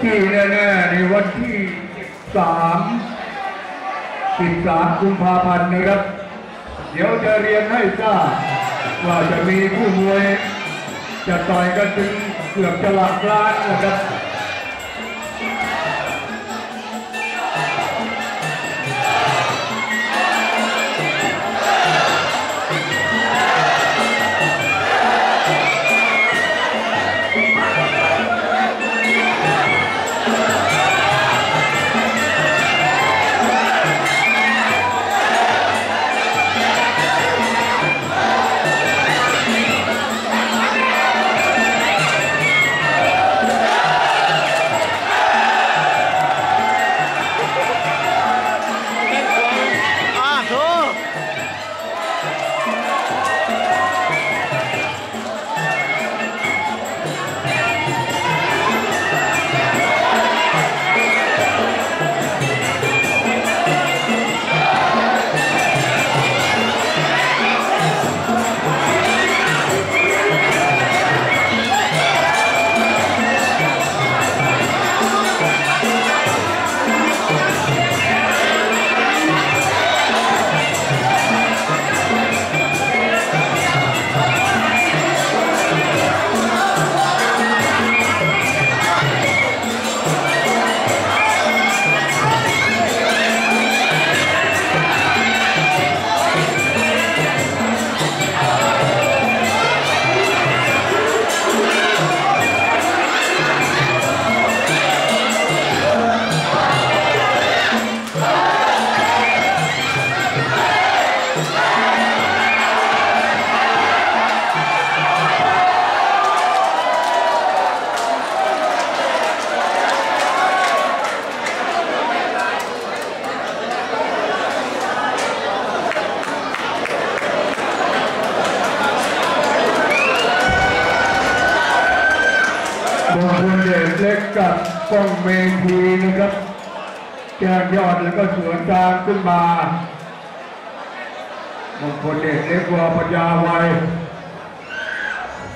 ที่แน่ๆในวันที่33กุมภาพันธ์นะครับ เดี๋ยวจะเรียนให้ทราบว่าจะมีผู้มวย จะต่อยกันถึงเกือบจะหลักล้านนะครับ มงคลเดชเล็กกับป้องเมทีนะครับแจ้งยอดแล้วก็สวนตามขึ้นมามงคลเดชเล็กวอปัญญาไว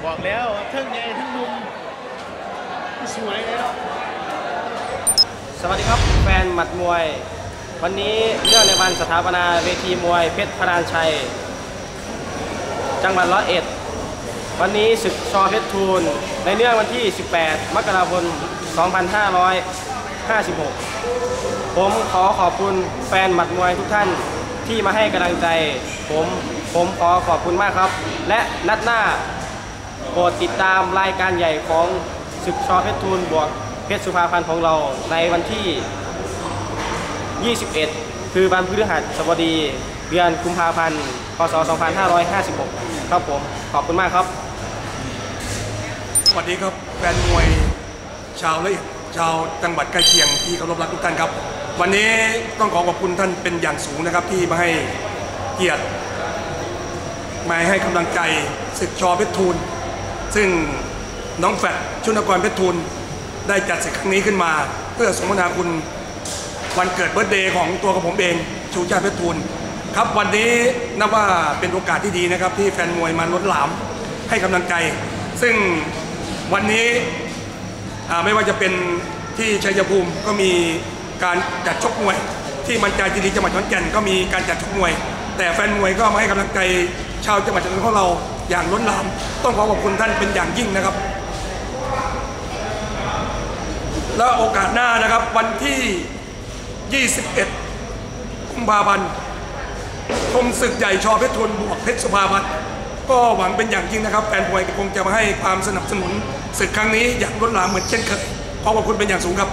บอกแล้วทั้งใหญ่ทั้งนุ่มสวยแล้วสวัสดีครับแฟนหมัดมวย วันนี้เรื่องในวันสถาปนาเวทีมวยเพชรพรานชัย จังหวัดร้อยเอ็ด วันนี้ศึกชอเพชรทูล ในเนื่องวันที่ 18 มกราคม 2556 ผมขอขอบคุณแฟนหมัดมวยทุกท่านที่มาให้กำลังใจ ผมผมขอขอบคุณมากครับ และนัดหน้าโปรดติดตามรายการใหญ่ของศึกชอเพชรทูลบวกเพชรสุภาพันธ์ของเราในวันที่ 21 คือวันพฤหัสบดี เดือนกุมภาพันธ์ พศ 2556 ครับผม ขอบคุณมากครับ สวัสดีครับแฟนมวยชาวละชาวจังหวัดใกล้เคียงที่เคารพรักทุกท่านครับ วันนี้ต้องขอขอบคุณท่านเป็นอย่างสูงนะครับ ที่มาให้เกียรติมาให้กำลังใจศึกชอเพชรทูลซึ่งน้องแฟดชุนกรเพชรทูลได้จัดศึกครั้งนี้ขึ้นมา เพื่อสมนาคุณวันเกิดเบิร์ตเดย์ของตัวกับผมเองชูชาติเพชรทูลครับวันนี้นับว่าเป็นโอกาสที่ดีนะครับ ที่แฟนมวยมาล้นหลามให้กำลังใจ ซึ่ง วันนี้ไม่ว่าจะเป็นที่ชัยภูมิก็มีการจัดชกมวย ที่มันจาจีรีจังหวัดขอนแก่นก็มีการจัดชกมวย แต่แฟนมวยก็มาให้กำลังใจชาวจังหวัดจันทบุรีของเราอย่างล้นหลาม ต้องขอขอบคุณท่านเป็นอย่างยิ่งนะครับ แล้วโอกาสหน้านะครับวันที่ 21กุมภาพันธ์ชมศึกใหญ่ชอเพชรทนบวกเพชรสุภาพันธ์ ก็หวังเป็นอย่างยิ่งนะครับแฟนมวยคงจะมาให้ความสนับสนุนศึกครั้งนี้อย่างล้นหลามเหมือนเช่นเคยขอขอบคุณเป็นอย่างสูงครับ